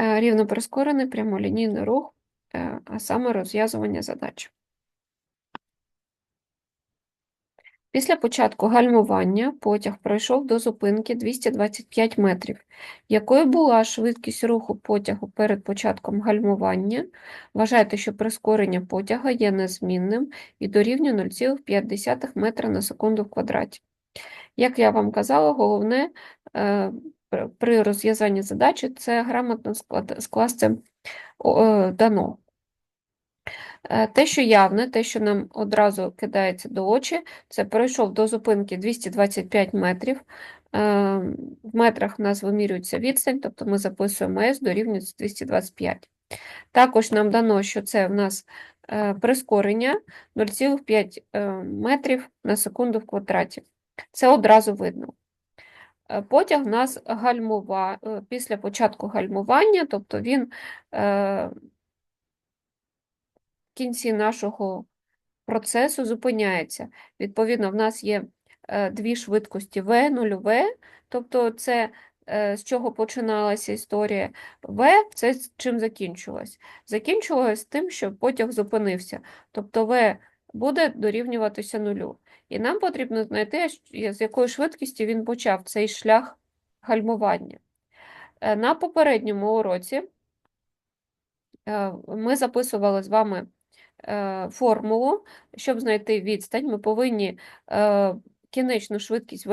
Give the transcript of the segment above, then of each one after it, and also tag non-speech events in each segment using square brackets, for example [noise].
Е, Рівно прискорений прямолінійний рух, е, а саме розв'язування задач. Після початку гальмування потяг пройшов до зупинки 225 метрів. Якою була швидкість руху потягу перед початком гальмування? Вважайте, що прискорення потяга є незмінним і дорівнює 0,5 метра на секунду в квадраті. Як я вам казала, головне е, при розв'язанні задачі це грамотно скласти е, дано. Е, Те, що явне, те, що нам одразу кидається до очі, це пройшов до зупинки 225 метрів. Е, В метрах у нас вимірюється відстань, тобто ми записуємо С дорівнюється 225. Також нам дано, що це в нас прискорення 0,5 е, метрів на секунду в квадраті. Це одразу видно. Е, Потяг в нас гальмува... е, після початку гальмування, тобто він е, в кінці нашого процесу зупиняється. Відповідно, в нас є дві швидкості V, нульове, тобто це з чого починалася історія. V – це з чим закінчилось. Закінчилось тим, що потяг зупинився. Тобто V буде дорівнюватися нулю. І нам потрібно знайти, з якою швидкістю він почав цей шлях гальмування. Е, На попередньому уроці е, ми записували з вами е, формулу, щоб знайти відстань, ми повинні кінечну швидкість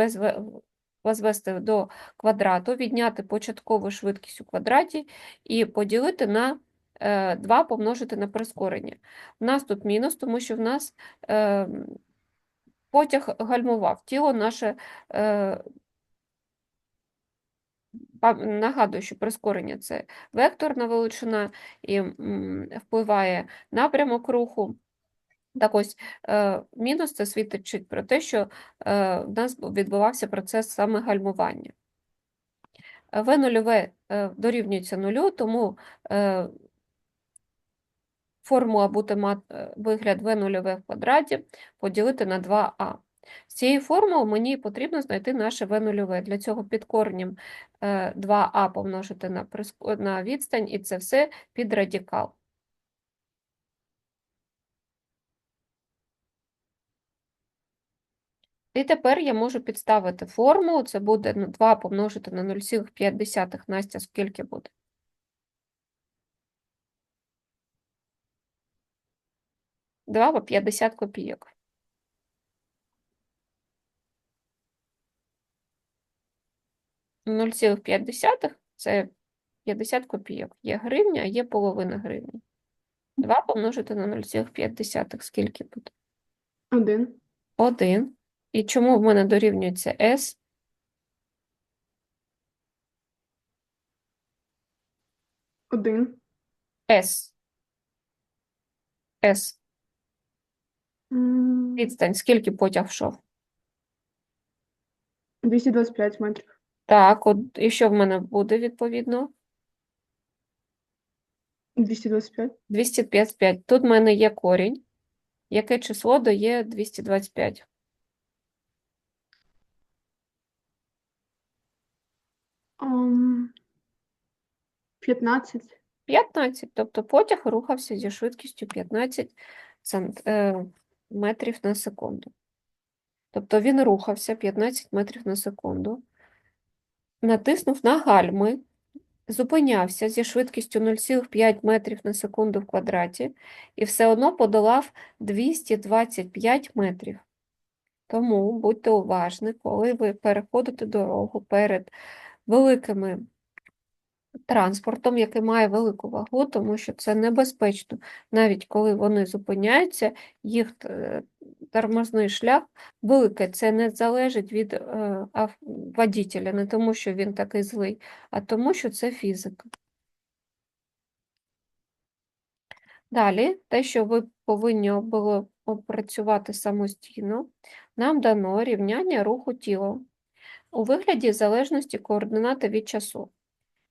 возвести до квадрату, відняти початкову швидкість у квадраті і поділити на е, 2 помножити на прискорення. У нас тут мінус, тому що в нас е, потяг гальмував, тіло наше е, Нагадую, що прискорення це векторна величина і впливає напрямок руху. Так ось, е, мінус це свідчить про те, що е, в нас відбувався процес саме гальмування. В нульове е, дорівнюється нулю, тому е, формула буде мати вигляд В нульове в квадраті поділити на 2а. З цієї формули мені потрібно знайти наше В нульове. Для цього під коренем е, 2а помножити на, відстань, і це все під радикал. І тепер я можу підставити формулу, це буде ну, 2 помножити на 0,5, Настя, скільки буде? Два по 50 копійок. Нуль цілих п'ять десятих – це 50 копійок. Є гривня, а є половина гривні. 2 помножити на 0,5, скільки буде? Один. 1. І чому в мене дорівнюється S? Один. S. S. Відстань, скільки потяг йшов? 225 метрів. Так, от, і що в мене буде відповідно? 225. 225. Тут в мене є корінь. Яке число дає 225? Ам, 15. 15. Тобто потяг рухався зі швидкістю 15 цент, е, метрів на секунду. Тобто він рухався 15 метрів на секунду, натиснув на гальми, зупинявся зі швидкістю 0,5 метрів на секунду в квадраті і все одно подолав 225 метрів. Тому будьте уважні, коли ви переходите дорогу перед великими транспортом, який має велику вагу, тому що це небезпечно. Навіть коли вони зупиняються, їх е, тормозний шлях великий. Це не залежить від е, водителя, не тому, що він такий злий, а тому, що це фізика. Далі, те, що ви повинні були опрацювати самостійно, нам дано рівняння руху тіла у вигляді залежності координати від часу.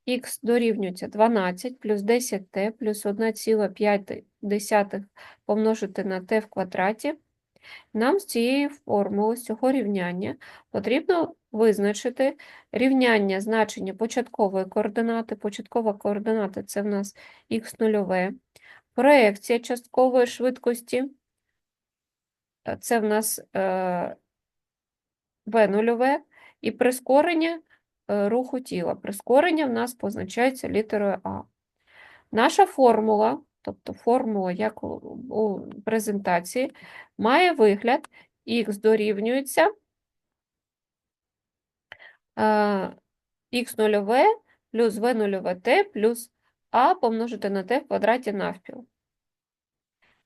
Х дорівнюється 12 плюс 10t плюс 1,5 помножити на t в квадраті Нам з цієї формули, з цього рівняння потрібно визначити рівняння значення початкової координати. Початкова координата – це в нас х нульове. Проекція часткової швидкості е, – це в нас е, v нульове. І прискорення е, руху тіла. Прискорення в нас позначається літерою А. Наша формула, тобто формула, як у, презентації, має вигляд х дорівнюється х нульове плюс v нульове t плюс а помножити на t в квадраті навпіл.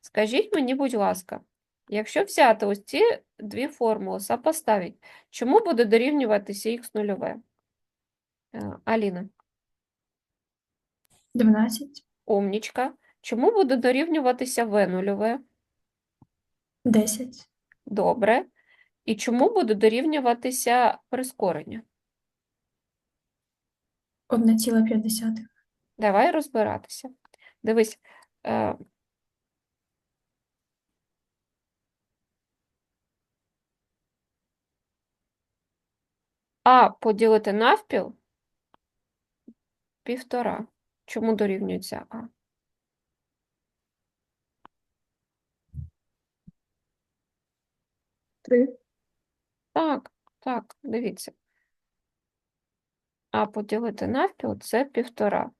Скажіть мені, будь ласка, якщо взяти ось ці дві формули, сопоставити, чому буде дорівнюватися х нульове? Е, Аліна, 12, умнічка. Чому буде дорівнюватися v нульове? 10, Добре. І чому буде дорівнюватися прискорення? 1,5. Давай розбиратися. Дивись, е, А поділити навпіл півтора. Чому дорівнюється А? Три. Так, так, дивіться. А поділити навпіл це півтора,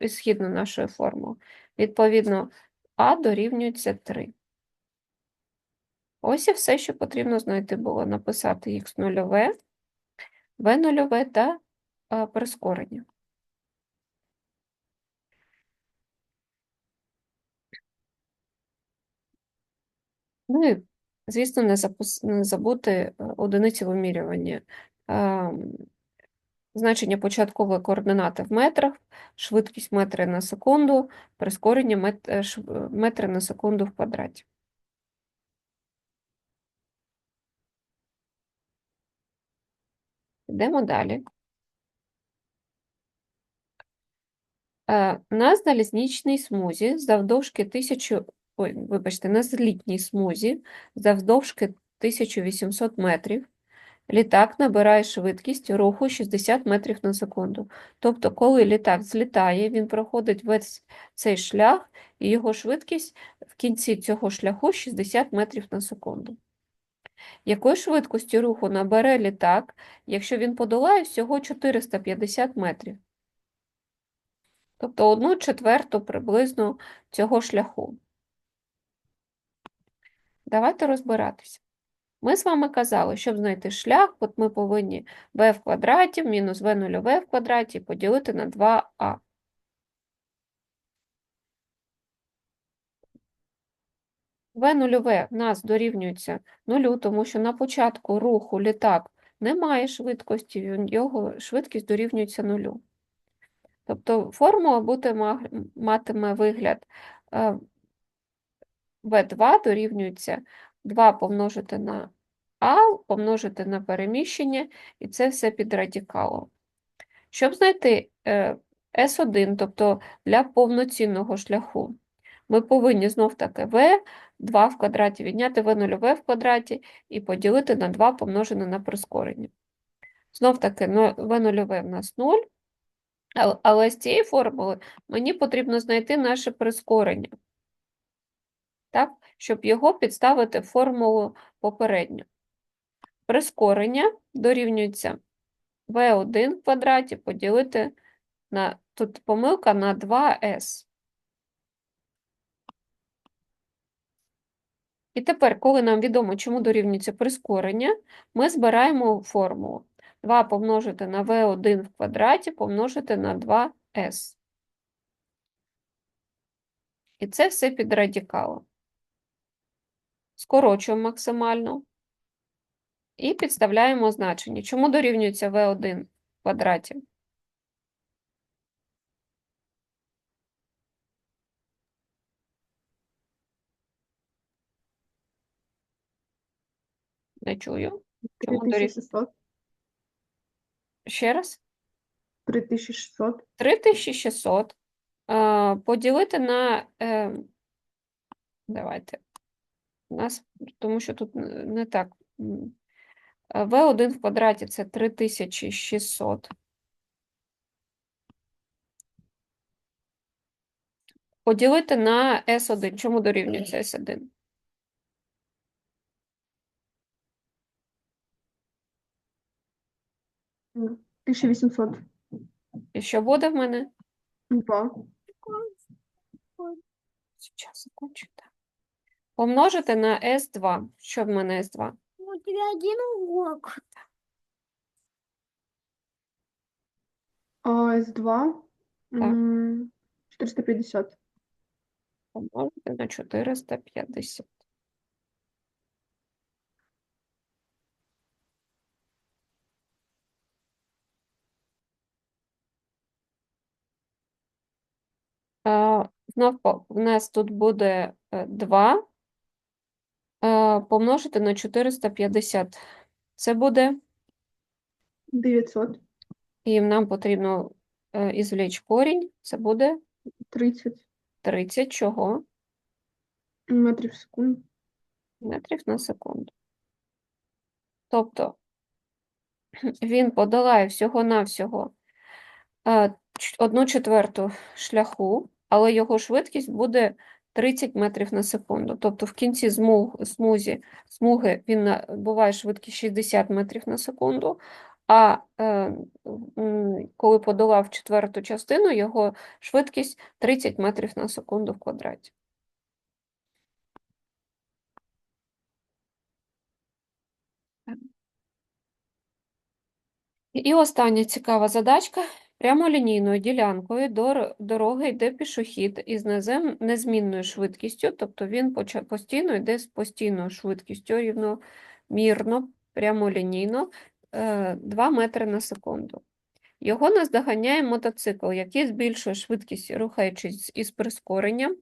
згідно нашої формули. Відповідно, А дорівнюється 3. Ось і все, що потрібно знайти було. Написати х нульове, в нульове та прискорення. Ну і, звісно, не, запис... не забути е, одиниці вимірювання. Ем, Значення початкової координати в метрах, швидкість метри на секунду, прискорення мет... е, е, метри на секунду в квадраті. Йдемо далі. Е, На залізничній смузі завдовжки 1000, ой, вибачте, на злітній смузі завдовжки 1800 метрів літак набирає швидкість руху 60 метрів на секунду. Тобто, коли літак злітає, він проходить весь цей шлях, і його швидкість в кінці цього шляху 60 метрів на секунду. Якою швидкістю руху набере літак, якщо він подолає всього 450 метрів? Тобто одну четверту приблизно цього шляху. Давайте розбиратися. Ми з вами казали, щоб знайти шлях, от ми повинні b в квадраті мінус v нульове в квадраті поділити на 2а. v нульове в нас дорівнюється нулю, тому що на початку руху літак не має швидкості, його швидкість дорівнюється нулю. Тобто формула буде матиме вигляд е, v2 дорівнюється 2 помножити на а, помножити на переміщення, і це все під радикалом. Щоб знайти е, S1, тобто для повноцінного шляху, ми повинні знов-таки v, 2 в квадраті відняти v нульове в квадраті і поділити на 2 помножене на прискорення. Знов-таки v нульове в нас 0, але, але з цієї формули мені потрібно знайти наше прискорення, так, щоб його підставити в формулу попередню. Прискорення дорівнюється v1 в квадраті поділити на, тут помилка на 2s. І тепер, коли нам відомо, чому дорівнюється прискорення, ми збираємо формулу. 2 помножити на v1 в квадраті помножити на 2s. І це все під радикалом. Скорочуємо максимально. І підставляємо значення. Чому дорівнюється v1 в квадраті? Не чую. Чому дорів- 3600. Ще раз. 3600. 3600 е, поділити на, е, давайте, У нас, тому що тут не не так. В1 в квадраті це 3600. Поділити на S1. Чому дорівнюється S1? М, 1800. І що буде в мене? Два. Сейчас закончу. так. Помножити на S2. Що в мене S2? У тебя один урок. А С2. м, 450. Помножити на 450. А, знов в нас тут буде 2 помножити на 450. Це буде, 900. і нам потрібно е, ізвлечь корінь. Це буде 30 30 чого? метрів в секунду. метрів на секунду. Тобто [clears throat] він подолає всього-навсього е, ч- одну четверту шляху, але його швидкість буде 30 метрів на секунду. Тобто в кінці смуг, смузі, смуги він набуває швидкість 60 метрів на секунду, а е, коли подолав четверту частину, його швидкість 30 метрів на секунду в квадраті. І остання цікава задачка. Прямолінійною ділянкою дор- дороги йде пішохід із незмінною швидкістю, тобто він постійно йде з постійною швидкістю, рівномірно, прямолінійно, 2 метри на секунду. Його наздоганяє мотоцикл, який збільшує швидкість, рухаючись із прискоренням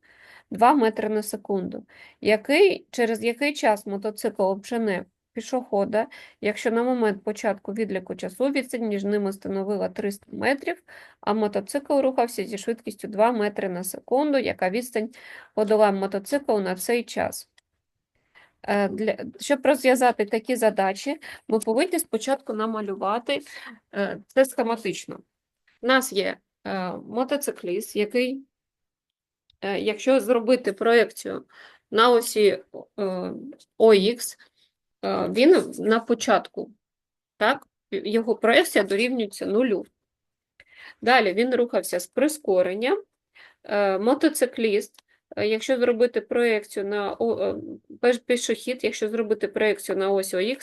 2 метри на секунду. Який, через який час мотоцикл обжене пішохода, якщо на момент початку відліку часу відстань між ними становила 300 метрів, а мотоцикл рухався зі швидкістю 2 метри на секунду, яка відстань подолав мотоцикл на цей час. Е, Для, щоб розв'язати такі задачі, ми повинні спочатку намалювати е, це схематично. У нас є е, мотоцикліст, який, якщо зробити проекцію на осі ОХ, він на початку, так, його проекція дорівнюється нулю. Далі він рухався з прискоренням. Е, Мотоцикліст, е, якщо зробити проекцію на е, пішохід, якщо зробити проекцію на ось ОХ,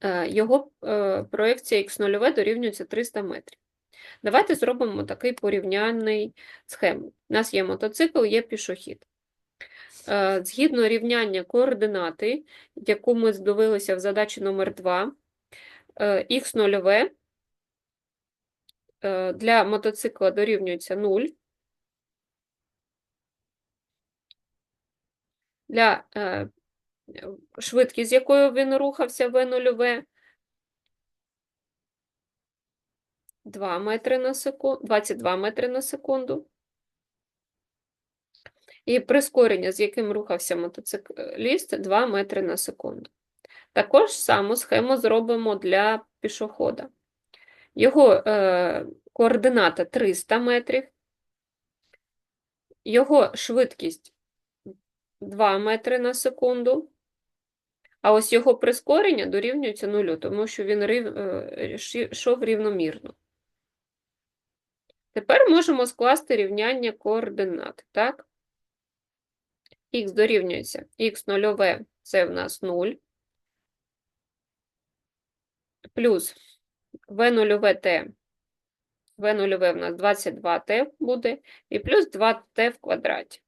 е, його е, проекція х0 дорівнюється 300 метрів. Давайте зробимо такий порівняльний схему. У нас є мотоцикл, є пішохід. Е, Згідно рівняння координати, яку ми здивилися в задачі номер 2, х0 е, для мотоцикла дорівнюється 0. Для е, швидкість, з якою він рухався v0, 2 метри на секунду, 22 метри на секунду. І прискорення, з яким рухався мотоцикліст, 2 метри на секунду. Також саму схему зробимо для пішохода. Його е, координата 300 метрів, його швидкість 2 метри на секунду, а ось його прискорення дорівнюється нулю, тому що він рів, е, йшов рівномірно. Тепер можемо скласти рівняння координат, так? Х дорівнюється. Х0 це в нас 0, плюс в нульове t, В нульове в нас 22t буде, і плюс 2t в квадраті.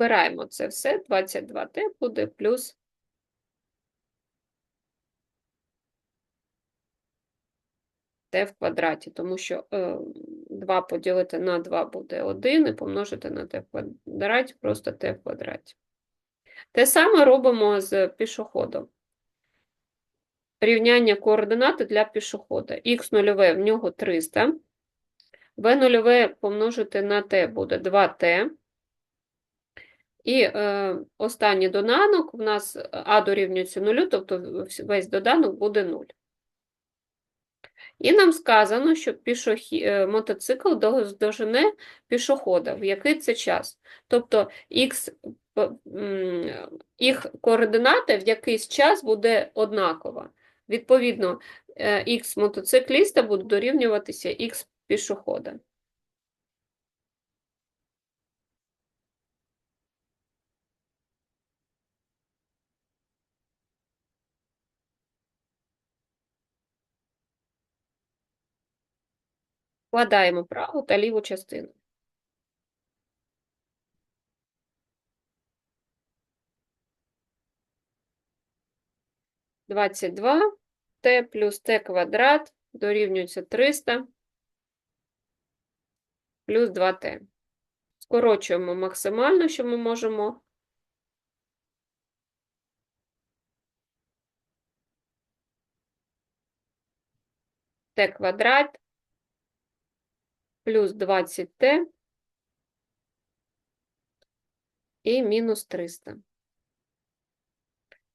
Збираємо це все, 22t буде плюс t в квадраті, тому що е, 2 поділити на 2 буде 1 і помножити на t в квадраті, просто t в квадраті. Те саме робимо з пішоходом. Рівняння координати для пішохода. Х нульове в нього 300. В нульове помножити на t буде 2t. І е, останній доданок в нас а дорівнюється 0, тобто весь доданок буде 0. І нам сказано, що пішохі... е, мотоцикл дожене пішохода. В який це час? Тобто х, їх координата в якийсь час буде однакова. Відповідно, е, х мотоцикліста буде дорівнюватися х пішохода. Вкладаємо праву та ліву частину. Двадцять два t плюс t квадрат дорівнюється 300 плюс 2t. Скорочуємо максимально, що ми можемо. t квадрат плюс 20t і мінус 300.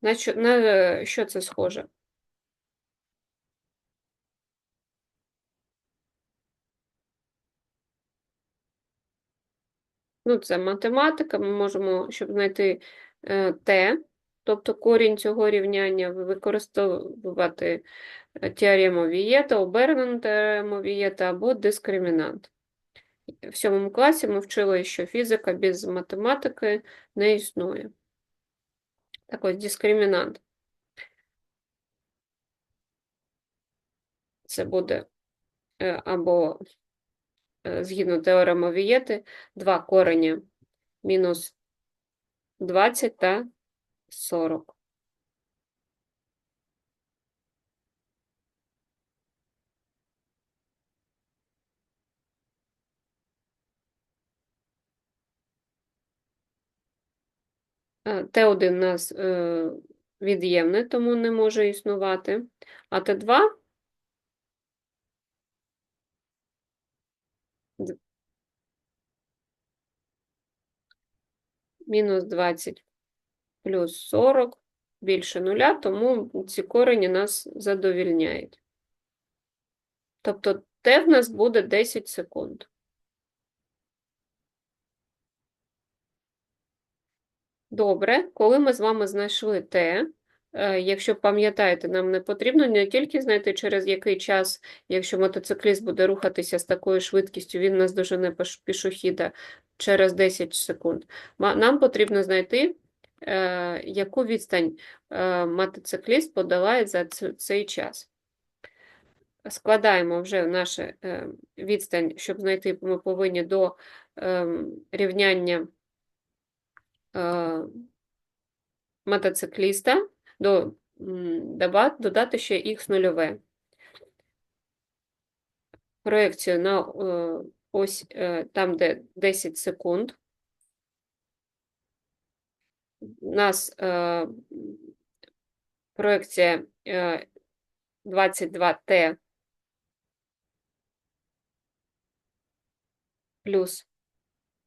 На що, на що це схоже? Ну, це математика. Ми можемо, щоб знайти е, t, тобто корінь цього рівняння, використовувати е, теорему Вієта, обернену теорему Вієта або дискримінант. В сьомому класі ми вчили, що фізика без математики не існує. Так ось дискримінант. Це буде е, або е, згідно теореми Вієти, два корені мінус 20 та 40. Е, Т1 у нас е, від'ємне, тому не може існувати. А Т2 Д- мінус 20 плюс 40 більше нуля, тому ці корені нас задовільняють. Тобто Т в нас буде 10 секунд. Добре, коли ми з вами знайшли Т, е, якщо пам'ятаєте, нам не потрібно не тільки знайти, через який час, якщо мотоцикліст буде рухатися з такою швидкістю, він наздожене пеш- пішохіда через 10 секунд. Нам потрібно знайти, яку відстань е, мотоцикліст подолає за цей час. Складаємо вже нашу е, відстань, щоб знайти, ми повинні до рівняння е, мотоцикліста до, додати ще х нульове. Проекцію на е, ось е, там, де 10 секунд. У нас е, проекція е, 22t плюс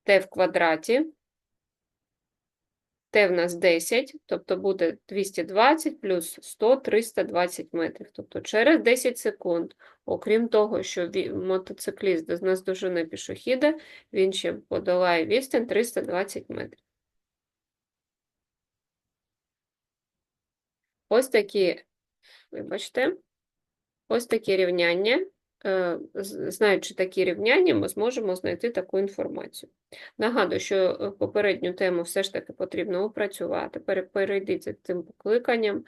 t в квадраті. Т в нас 10, тобто буде 220 плюс 100, 320 метрів. Тобто через 10 секунд, окрім того, що мотоцикліст до нас дожене пішохіда, він ще подолає відстань 320 метрів. Ось такі, вибачте, ось такі рівняння. Е, Знаючи такі рівняння, ми зможемо знайти таку інформацію. Нагадую, що е, попередню тему все ж таки потрібно опрацювати. Пере- Перейдіть за цим покликанням,